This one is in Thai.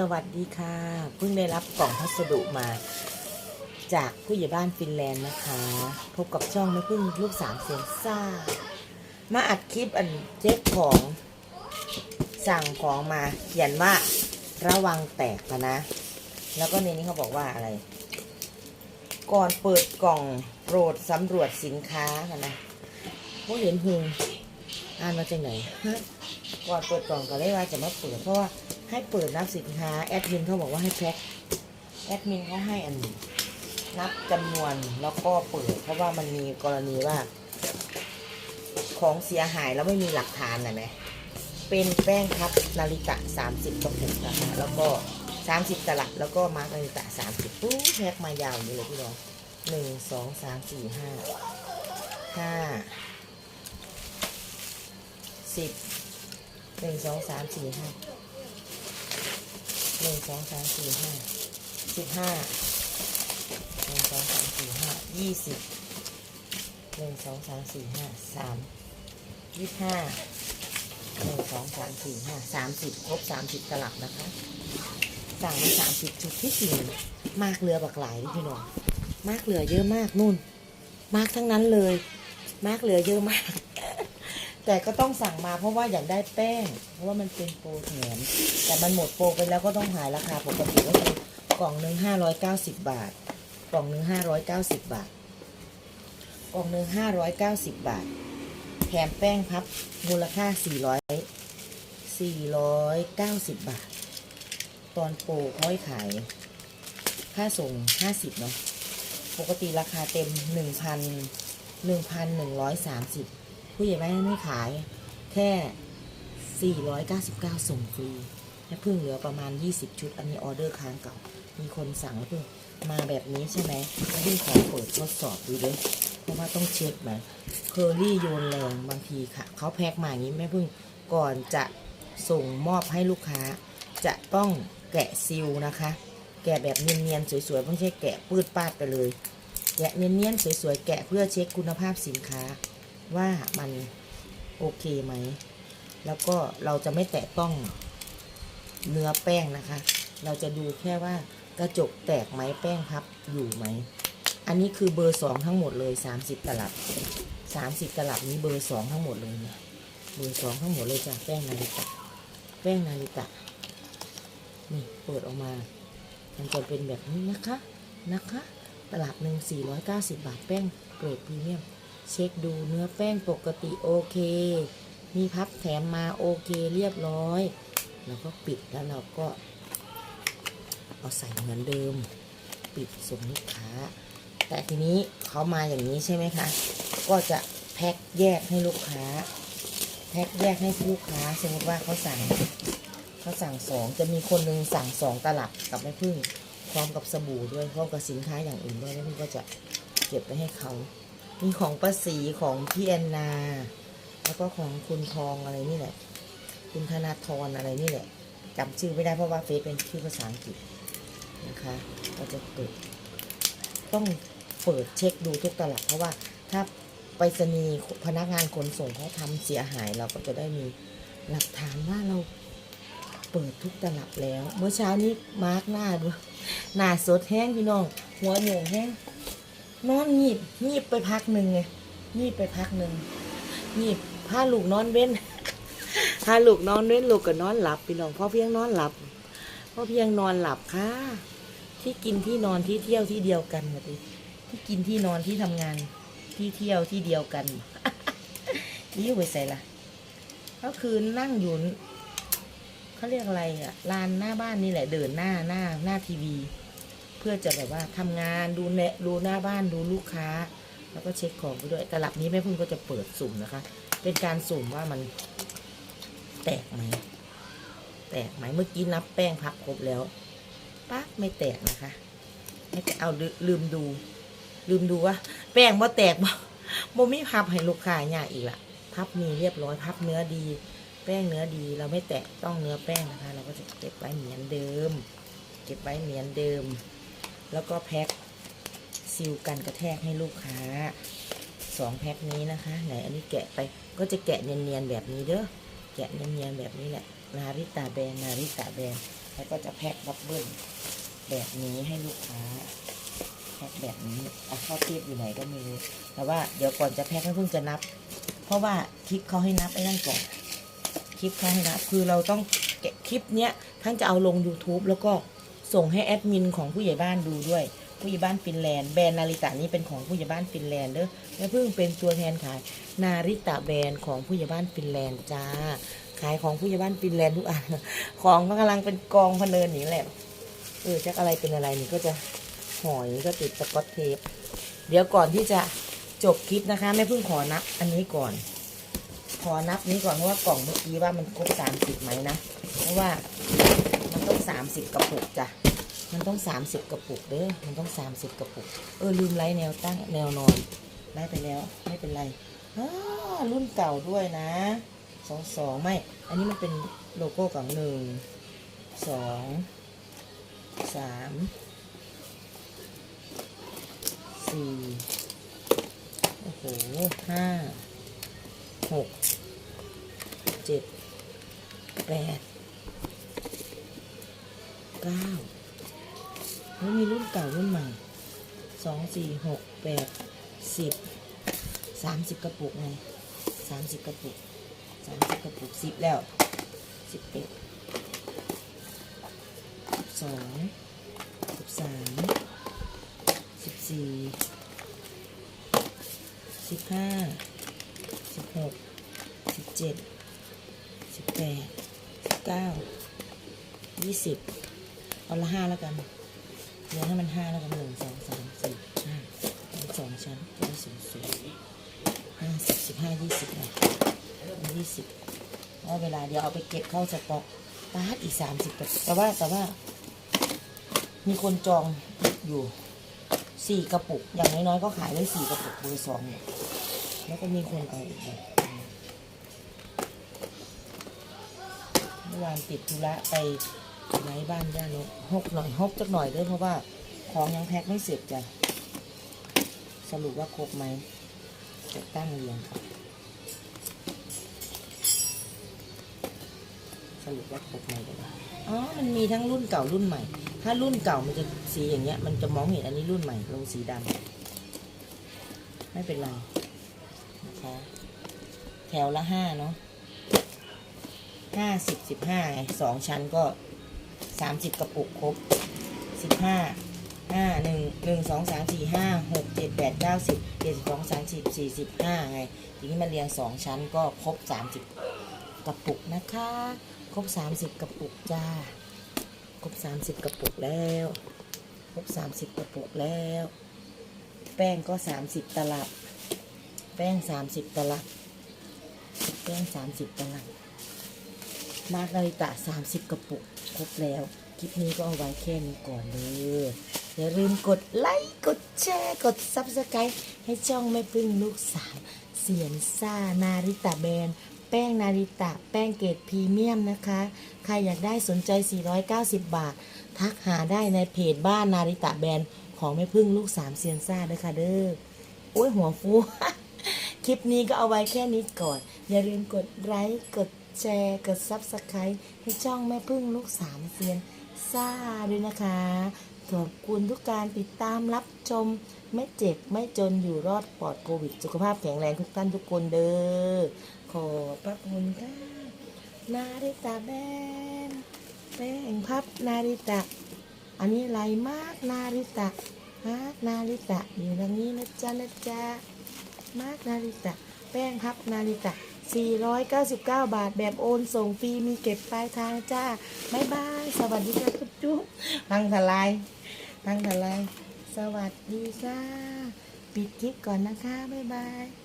สวัสดีค่ะ เพิ่งได้รับกล่องพัสดุมา จากผู้ใหญ่บ้านฟินแลนด์นะคะ พบกับช่องแม่พึ่งลูกสามเสียงซ่า มาอัดคลิปอันเจ๊ของสั่งของมา เขียนว่าระวังแตกนะนะแล้วก็ในนี้เขาบอกว่าอะไร ก่อนเปิดกล่องโปรดสำรวจสินค้ากันนะพวกเห็นหุงอ่านมาจากไหนก่อนเปิดกล่องก็เลยว่าจะมาเปิดเพราะว่า ให้เปิดนับสินค้า แอดมินเขาบอกว่าให้แพ็คแอดมินเขาให้อันนับจำนวนแล้วก็เปิด เพราะว่ามันมีกรณีว่า ของเสียหายแล้วไม่มีหลักฐานนะไหมเป็นแป้งพับนาฬิกะ30กระปุกนะคะแล้วก็ 30ตลับแล้วก็มาร์กนาฬิกะ30ปุ๊บแพ็คมายาวอย่างนี้เลยพี่น้องหนึ่งสองสามสี่ห้าห้าสิบหนึ่งสองสามสี่ห้า หนึ่งสองสามสี่ห้าสิบห้าหนึ่งสองสามสี่ห้ายี่สิบหนึ่งสองสามสี่ห้าสามยี่ห้าหนึ่งสองสามสี่ห้าสามสิบครบสามสิบตลับนะคะสั่งมาสามสิบชุดที่จริงมากเรือบักหลายนี่พี่น้องมากเหลือเยอะมากนู่น มากทั้งนั้นเลย มากเหลือเยอะมาก แต่ก็ต้องสั่งมาเพราะว่าอยากได้แป้ง เพราะว่ามันเป็นโปรแถมแต่มันหมดโปรไปแล้วก็ต้องหายราคาปกติก็คือกล่องหนึ่งห้าร้อยเก้าสิบบาท กล่องหนึ่งห้าร้อยเก้าสิบบาท กล่องหนึ่งห้าร้อยเก้าสิบบาท แถมแป้งพับมูลค่าสี่ร้อยสี่ร้อยเก้าสิบบาท ตอนโปรเขาให้ขาย ค่าส่งห้าสิบเนาะ ปกติราคาเต็มหนึ่งพันหนึ่งพันหนึ่งร้อยสามสิบ ผู้ใหญ่บ้านไม่ขายแค่ 499 ส่งฟรีและเพิ่งเหลือประมาณ 20 ชุด อันนี้ออเดอร์ค้างเก่า มีคนสั่งแล้วเพิ่งมาแบบนี้ใช่ไหมแล้วเพิ่งขอเปิดทดสอบดูด้วยเพราะว่าต้องเช็คไหมเคอรี่โยนแรงบางทีค่ะเขาแพ็คมาอย่างนี้แม่เพิ่งก่อนจะส่งมอบให้ลูกค้า จะต้องแกะซีลนะคะ แกะแบบเนียนๆสวยๆไม่ใช่แกะปืดปาดไปเลย แกะเนียนๆสวยๆแกะเพื่อเช็คคุณภาพสินค้า ว่ามันโอเคไหม แล้วก็เราจะไม่แตะต้องเนื้อแป้งนะคะ เราจะดูแค่ว่ากระจกแตกไหมแป้งพับอยู่ไหม อันนี้คือเบอร์สองทั้งหมดเลยสามสิบตลับสามสิบตลับนี้เบอร์สองทั้งหมดเลยเนี่ยเบอร์สองทั้งหมดเลยจ้ะแป้งนาฬิกาแป้งนาฬิกานี่เปิดออกมา มันจะเป็นแบบนี้นะคะนะคะ ตลับหนึ่งสี่ร้อยเก้าสิบบาทแป้งเกรดพรีเมียม เช็คดูเนื้อแป้งปกติโอเค มีพับแถมมาโอเคเรียบร้อยแล้วก็ปิดแล้วเราก็ เอาใส่เหมือนเดิม ปิดส่งลูกค้า แต่ทีนี้เขามาอย่างนี้ใช่ไหมคะ ก็จะแพ็คแยกให้ลูกค้า แพ็คแยกให้ลูกค้า สมมติว่าเขาสั่งเขาสั่งสองจะมีคนหนึ่งสั่งสองตลับกับแม่พึ่งพร้อมกับสบู่ด้วยพร้อมกับสินค้าอย่างอื่นด้วยแม่พึ่งก็จะเก็บไปให้เขา มีของป้าสีของพี่แอนนา แล้วก็ของคุณทองอะไรนี่แหละ คุณธนาธรอะไรนี่แหละจำชื่อไม่ได้เพราะว่าเฟซเป็นชื่อภาษาอังกฤษนะคะเราจะเปิดต้องเปิดเช็คดูทุกตลับเพราะว่าถ้าไปรษณีย์พนักงานขนส่งเขาทำเสียหายเราก็จะได้มีหลักฐานว่าเราเปิดทุกตลับแล้ว เมื่อเช้านี้มาร์กหน้าดูหน้าสดแห้งพี่น้อง หัวหน่งแห้ง นอนงีบงีบไปพักหนึ่งไงงีบไปพักหนึ่งงีบพาลูกนอนเว้นพาลูกนอนเว้นลูกก็นอนหลับพี่น้องพ่อเพียงนอนหลับพ่อเพียงนอนหลับค่ะที่กินที่นอนที่เที่ยวที่เดียวกันหมดเลยที่กินที่นอนที่ทำงานที่เที่ยวที่เดียวกันนี่ไปใส่ละก็คือนั่งอยู่เขาเรียกอะไรอะลานหน้าบ้านนี่แหละ เดินหน้าหน้าหน้าทีวี พื่อจะแบบว่าทำงานดูเนดูหน้าบ้านดูลูกค้า แล้วก็เช็คของไปด้วยตลับนี้แม่พึ่งก็จะเปิดสุ่มนะคะ เป็นการสุ่มว่ามันแตกไหมแตกไหมเมื่อกี้นับแป้งพับครบแล้วปั๊บไม่แตกนะคะไม่แตกเอาลืลืมดู ลืมดูว่า แป้งบ่แตกบ่บ่มีพับให้ลูกค้าเนี่ยอีกละพับมีเรียบร้อยพับเนื้อดี แป้งเนื้อดี เราไม่แตะต้องเนื้อแป้งนะคะ เราก็จะเก็บไว้เหมือนเดิม เก็บไว้เหมือนเดิม แล้วก็แพ็คซิลกันกระแทกให้ลูกค้าสองแพ็คนี้นะคะ ไหนอันนี้แกะไปก็จะแกะเนียนๆแบบนี้เด้อแกะเนียนๆแบบนี้แหละนาริตาแบรนนาริตาแบรนแล้วก็จะแพ็คบับเบิ้ลแบบนี้ให้ลูกค้าแพ็คแบบนี้เอาข้าเทียบอยู่ไหนก็ไม่รู้แต่ว่าเดี๋ยวก่อนจะแพ็คให้เพิ่งจะนับ เพราะว่าคลิปเขาให้นับไอ้นั่นก่อนคลิปเขาให้นับคือเราต้องแกะคลิปเนี้ยทั้งจะเอาลง YouTube แล้วก็ ส่งให้แอดมินของผู้ใหญ่บ้านดูด้วย ผู้ใหญ่บ้านฟินแลนด์แบรนด์นาริตะนี้เป็นของผู้ใหญ่บ้านฟินแลนด์เด้อแม่เพิ่งเป็นตัวแทนขายนาริตะแบรนด์ของผู้ใหญ่บ้านฟินแลนด์จ้า ขายของผู้ใหญ่บ้านฟินแลนด์ทุกอันของก็กำลังเป็นกองพเนินนี่แหละเออจักอะไรเป็นอะไรนี่ก็จะหอยก็ติดสกอตเทปเดี๋ยวก่อนที่จะจบคลิปนะคะแม่เพิ่งขอนับอันนี้ก่อน ขอนับนี้ก่อนเพราะว่ากล่องเมื่อกี้ว่ามันครบสามสิบไหมนะ เพราะว่ามันต้องสามสิบกระปุกจ้ะ มันต้องสามสิบกระปุกเด้อ มันต้องสามสิบกระปุก เออลืมไล่แนวตั้งแนวนอนไล่ไปแล้วไม่เป็นไรอ้ารุ่นเก่าด้วยนะสองสองไม่ อันนี้มันเป็นโลโก้ของหนึ่งสองสามสี่โอ้โหห้าหกเจ็ดแปดเก้า เฮ้ยมีรุ่นเก่ารุ่นใหม่สองสี่หกแปดสิบสามสิบกระปุกไงสามสิบกระปุกสามสิบกระปุกสิบแล้วสิบเอ็ดสิบสองสิบสามสิบสี่สิบห้าสิบหกสิบเจ็ดสิบแปดสิบเก้ายี่สิบเอาละห้าแล้วกัน เดี๋ยวให้มันห้าแล้วกันหนึ่งสองสามสี่ห้าสองชั้นได้สูงสูงห้าสิบสิบห้ายี่สิบนะยี่สิบแล้วเวลาเดี๋ยวเอาไปเก็บเข้าสต็อกตาดอีกสามสิบแต่ว่าแต่ว่า มีคนจองอยู่สี่กระปุก อย่างน้อยๆก็ขายได้สี่กระปุกเบอร์สองเนี่ยแล้วก็มีคนเอาอีกเนี่ยเมื่อวานติดธุระไป ไหนบ้านย่านกหกหน่อยหกจักหน่อยด้วยเพราะว่าของยังแพ็คไม่เสร็จจ้ะ สรุปว่าครบไหมจะตั้งเรียงครับสรุปว่าครบไหมกันอ๋อ มันมีทั้งรุ่นเก่ารุ่นใหม่ ถ้ารุ่นเก่ามันจะสีอย่างเงี้ย มันจะมองเห็นอันนี้รุ่นใหม่ลงสีดำไม่เป็นไรนะคะแถวละห้าเนาะห้าสิบสิบห้าสองชั้นก็ สามสิบกระปุกครบสิบห้าห้าหนึ่งหนึ่งสองสามสี่ห้าหกเจ็ดแปดเก้าสิบเจ็ดสองสามสิบสี่สิบห้าไง ทีนี้มาเรียงสองชั้นก็ครบสามสิบกระปุกนะคะ ครบสามสิบกระปุกจ้า ครบสามสิบกระปุกแล้ว ครบสามสิบกระปุกแล้ว แป้งก็สามสิบตลับ แป้งสามสิบตลับ แป้งสามสิบตลับ มาร์กนาริตะสามสิบกระปุก ครบแล้ว คลิปนี้ก็เอาไว้แค่นี้ก่อนเลยอย่าลืมกดไลค์กดแชร์กดซับสไครต์ให้ช่องแม่พึ่งลูกสาวเสียนซ่านาริตะแบรนด์แป้งนาริตะ แป้งเกรดพรีเมียมนะคะ ใครอยากได้สนใจ 490 บาท ทักหาได้ในเพจบ้านนาริตะแบรนด์ของแม่พึ่งลูกสามเซียนซ่าด้วยค่ะเด้อโอ้ยหัวฟู คลิปนี้ก็เอาไว้แค่นี้ก่อน อย่าลืมกดไลค์กด แชร์ กดซับสไครต์ให้ช่องแม่พึ่งลูกสามเซียนซ่าด้วยนะคะ ขอบคุณทุกการติดตามรับชม ไม่เจ็บไม่จนอยู่รอดปลอดโควิด สุขภาพแข็งแรงทุกท่านทุกคนเด้อ ขอบพระคุณค่ะนาริตาแบนแป้งพับนาริตะ อันนี้ไรมากนาริตะมากนาริตะอยู่ตรงนี้นะจ๊ะนะจ๊ะมากนาริตะ แป้งพับนาริตะ 499 บาทแบบโอนส่งฟรีมีเก็บปลายทางจ้าบ๊ายบาย สวัสดีค่ะจุ๊บจุ๊บพังทลายพังทลาย สวัสดีค่ะ ปิดคลิปก่อนนะคะ บ๊ายบาย